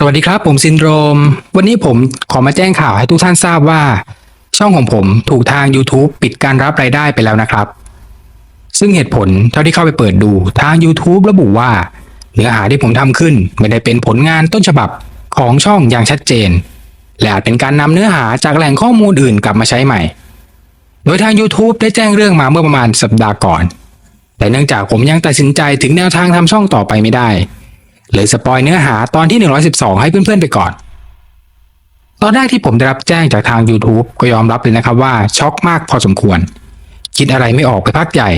สวัสดีครับ ผมซินโดรม วันนี้ผมขอมาแจ้งข่าวให้ทุกท่านทราบว่า ช่องของผมถูกทาง YouTube ปิดการรับรายได้ไปแล้วนะครับ ซึ่งเหตุผลเท่าที่เข้าไปเปิดดูทาง YouTube ระบุว่า เนื้อหาที่ผมทำขึ้นไม่ได้เป็นผลงานต้นฉบับของช่องอย่างชัดเจน และอาจเป็นการนำเนื้อหาจากแหล่งข้อมูลอื่นกลับมาใช้ใหม่ โดยทาง YouTube ได้แจ้งเรื่องมาเมื่อประมาณสัปดาห์ก่อน แต่เนื่องจากผมยังตัดสินใจถึงแนวทางทำช่องต่อไปไม่ได้ เลยสปอยเนื้อหาตอนที่ 112 ให้เพื่อนๆไปก่อน ตอนแรกที่ผมได้รับแจ้งจากทาง YouTube ก็ยอมรับเลยนะครับว่าช็อกมากพอสมควร คิดอะไรไม่ออกไปพักใหญ่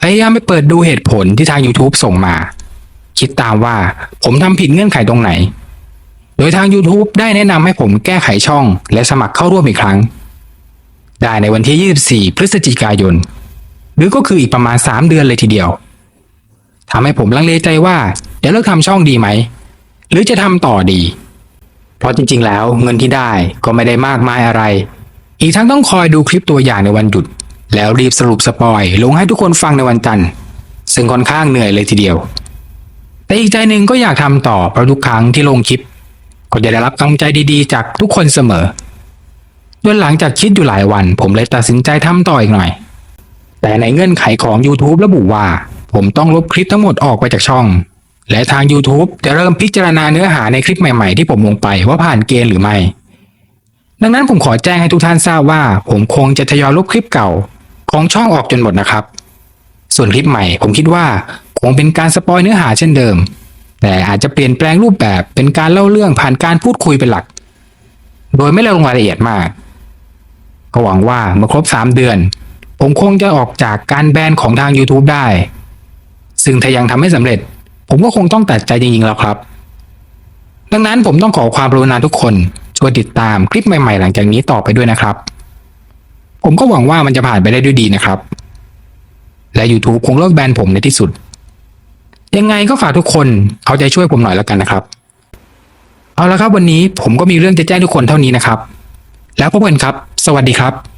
พยายามไปเปิดดูเหตุผลที่ทาง YouTube ส่งมา คิดตามว่าผมทำผิดเงื่อนไขตรงไหน โดยทาง YouTube ได้แนะนำให้ผมแก้ไขช่อง และสมัครเข้าร่วมอีกครั้ง ได้ในวันที่ 24 พฤศจิกายน หรือก็คืออีกประมาณ 3 เดือนเลยทีเดียว ทำให้ผมลังเลใจว่าจะเลิกทำช่องดีไหม หรือจะทำต่อดี เพราะจริงๆ แล้วเงินที่ได้ก็ไม่ได้มากมายอะไร อีกทั้งต้องคอยดูคลิปตัวอย่างในวันหยุด แล้วรีบสรุปสปอยลงให้ทุกคนฟังในวันจันทร์ซึ่งค่อนข้างเหนื่อยเลยทีเดียว แต่อีกใจหนึ่งก็อยากทำต่อเพราะทุกครั้งที่ลงคลิป ก็จะได้รับกำลังใจดีๆ จากทุกคนเสมอจนหลังจากคิดอยู่หลายวัน ผมเลยตัดสินใจทำต่ออีกหน่อย แต่ในเงื่อนไขของ YouTube ระบุว่า ผมต้องลบคลิปทั้งหมดออกไปจากช่อง และทาง YouTube จะเริ่มพิจารณาเนื้อหาในคลิปใหม่ๆ ที่ผมลงไปว่าผ่านเกณฑ์หรือไม่ ดังนั้นผมขอแจ้งให้ทุกท่านทราบว่า ผมคงจะทยอยลบคลิปเก่า ของช่องออกจนหมดนะครับ ส่วนคลิปใหม่ ผมคิดว่าคงเป็นการสปอยเนื้อหาเช่นเดิม แต่อาจจะเปลี่ยนแปลงรูปแบบเป็นการเล่าเรื่องผ่านการพูดคุยเป็นหลัก โดยไม่ลงรายละเอียดมากก็หวังว่าเมื่อครบ 3 เดือน ผมคงจะออกจากการแบนของทาง YouTube ได้ ซึ่งถ้ายังทำไม่สำเร็จ ผมก็คงต้องตัดใจจริงๆแล้วครับ ดังนั้นผมต้องขอความกรุณาทุกคนช่วยติดตามคลิปใหม่ๆ หลังจากนี้ต่อไปด้วยนะครับ ผมก็หวังว่ามันจะผ่านไปได้ด้วยดีนะครับ และ YouTube คงเลิกแบนผมในที่สุด ยังไงก็ฝากทุกคนเอาใจช่วยผมหน่อยแล้วกันนะครับ เอาละครับวันนี้ผมก็มีเรื่องจะแจ้งทุกคนเท่านี้นะครับ แล้วพบกันครับ สวัสดีครับ